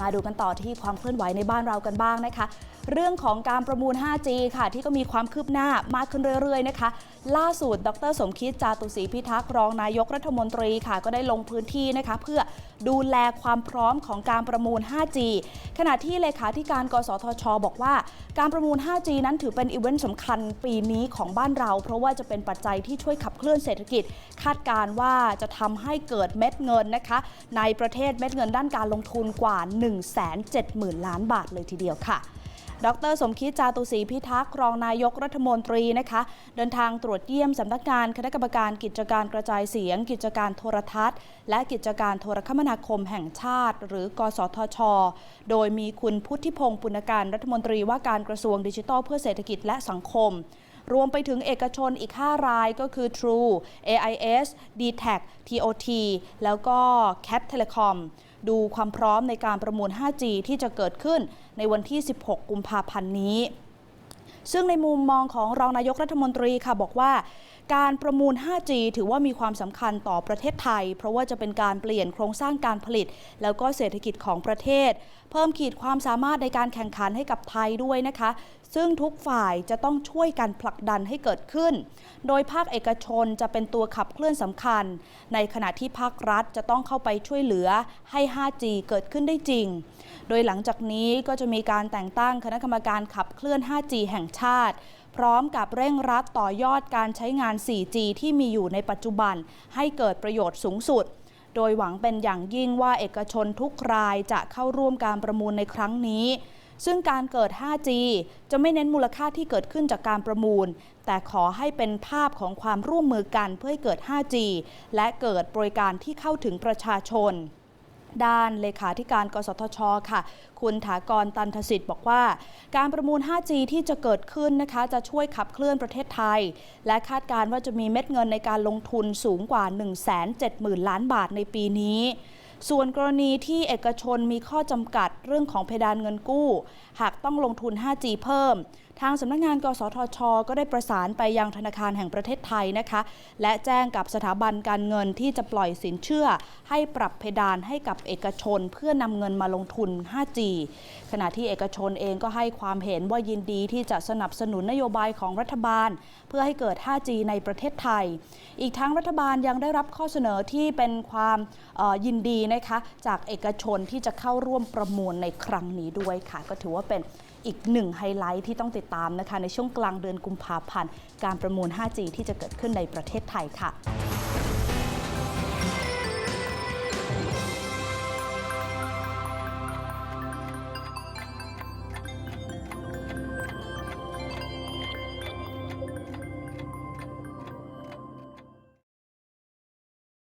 มาดูกันต่อที่ความเคลื่อนไหวในบ้านเรากันบ้างนะคะ เรื่องของการประมูล 5G ค่ะ ที่ก็มีความคืบหน้ามากขึ้นเรื่อยๆนะคะ ล่าสุด ดรสมคิดจาตุศรีพิทักษ์รองนายกรัฐมนตรีค่ะ ก็ได้ลงพื้นที่นะคะ เพื่อดูแลความพร้อมของการประมูล 5G ขณะที่เลขาธิการ กสทช บอกว่า การประมูล 5G นั้นถือเป็นอีเวนต์สำคัญปีนี้ของบ้านเรา เพราะว่าจะเป็นปัจจัยที่ช่วยขับเคลื่อนเศรษฐกิจ คาดการณ์ว่าจะทำให้เกิดเม็ดเงินนะคะ ในประเทศเม็ดเงินด้านการลงทุนกว่า 170,000 ล้านบาทเลยทีเดียวค่ะ ดร สมคิดจาตุศรีพิทักษ์รองนายกรัฐมนตรีนะคะ เดินทางตรวจเยี่ยมสำนักงานคณะกรรมการกิจการกระจายเสียง กิจการโทรทัศน์ และกิจการโทรคมนาคมแห่งชาติ หรือ กสทช โดยมีคุณพุทธิพงศ์ปุณการรัฐมนตรีว่าการกระทรวงดิจิทัลเพื่อเศรษฐกิจและสังคมรวมไปถึงเอกชนอีก 5 รายก็คือ True AIS d t a c TOT แล้วก็ Cat Telecom ดูความพร้อมในการประมูล 5G ที่จะเกิดขึ้นในวันที่ 16 กุมภาพันธ์นี้ ซึ่งในมุมมองของรองนายกรัฐมนตรีค่ะบอกว่า การประมูล 5G ถือว่ามีความสำคัญต่อประเทศไทย เพราะว่าจะเป็นการเปลี่ยนโครงสร้างการผลิต แล้วก็เศรษฐกิจของประเทศ เพิ่มขีดความสามารถในการแข่งขันให้กับไทยด้วยนะคะ ซึ่งทุกฝ่ายจะต้องช่วยกันผลักดันให้เกิดขึ้น โดยภาคเอกชนจะเป็นตัวขับเคลื่อนสำคัญ ในขณะที่ภาครัฐจะต้องเข้าไปช่วยเหลือให้ 5G เกิดขึ้นได้จริง โดยหลังจากนี้ก็จะมีการแต่งตั้งคณะกรรมการขับเคลื่อน 5G แห่งชาติ พร้อมกับเร่งรัดต่อยอดการใช้งาน 4G ที่มีอยู่ในปัจจุบัน ให้เกิดประโยชน์สูงสุด โดยหวังเป็นอย่างยิ่งว่าเอกชนทุกรายจะเข้าร่วมการประมูลในครั้งนี้ ซึ่งการเกิด 5G จะไม่เน้นมูลค่าที่เกิดขึ้นจากการประมูล แต่ขอให้เป็นภาพของความร่วมมือกันเพื่อให้เกิด 5G และเกิดบริการที่เข้าถึงประชาชน ด้านเลขาธิการกสทช ค่ะ คุณถากรตันทสิทธิ์บอกว่า การประมูล 5G ที่จะเกิดขึ้นนะคะจะช่วยขับเคลื่อนประเทศไทย และคาดการณ์ว่าจะมีเม็ดเงินในการลงทุนสูงกว่า 170,000 ล้านบาทในปีนี้ ส่วนกรณีที่เอกชนมีข้อจำกัดเรื่องของเพดานเงินกู้ หากต้องลงทุน 5G เพิ่ม ทางสำนักงงาน กสทช ก็ได้ประสานไปยังธนาคารแห่งประเทศไทยนะคะ และแจ้งกับสถาบันการเงินที่จะปล่อยสินเชื่อ ให้ปรับเพดานให้กับเอกชน เพื่อนำเงินมาลงทุน 5G ขณะที่เอกชนเองก็ให้ความเห็นว่ายินดีที่จะสนับสนุนนโยบายของรัฐบาล เพื่อให้เกิด 5G ในประเทศไทย อีกทั้งรัฐบาลยังได้รับข้อเสนอที่เป็นความยินดีนะคะจากเอกชนที่จะเข้าร่วมประมูลในครั้งนี้ด้วยค่ะ ก็ถือว่าเป็นอีกหนึ่งไฮไลท์ที่ต้องติดตามนะคะในช่วงกลางเดือนกุมภาพันธ์การประมูล 5G ที่จะเกิดขึ้นในประเทศไทยค่ะ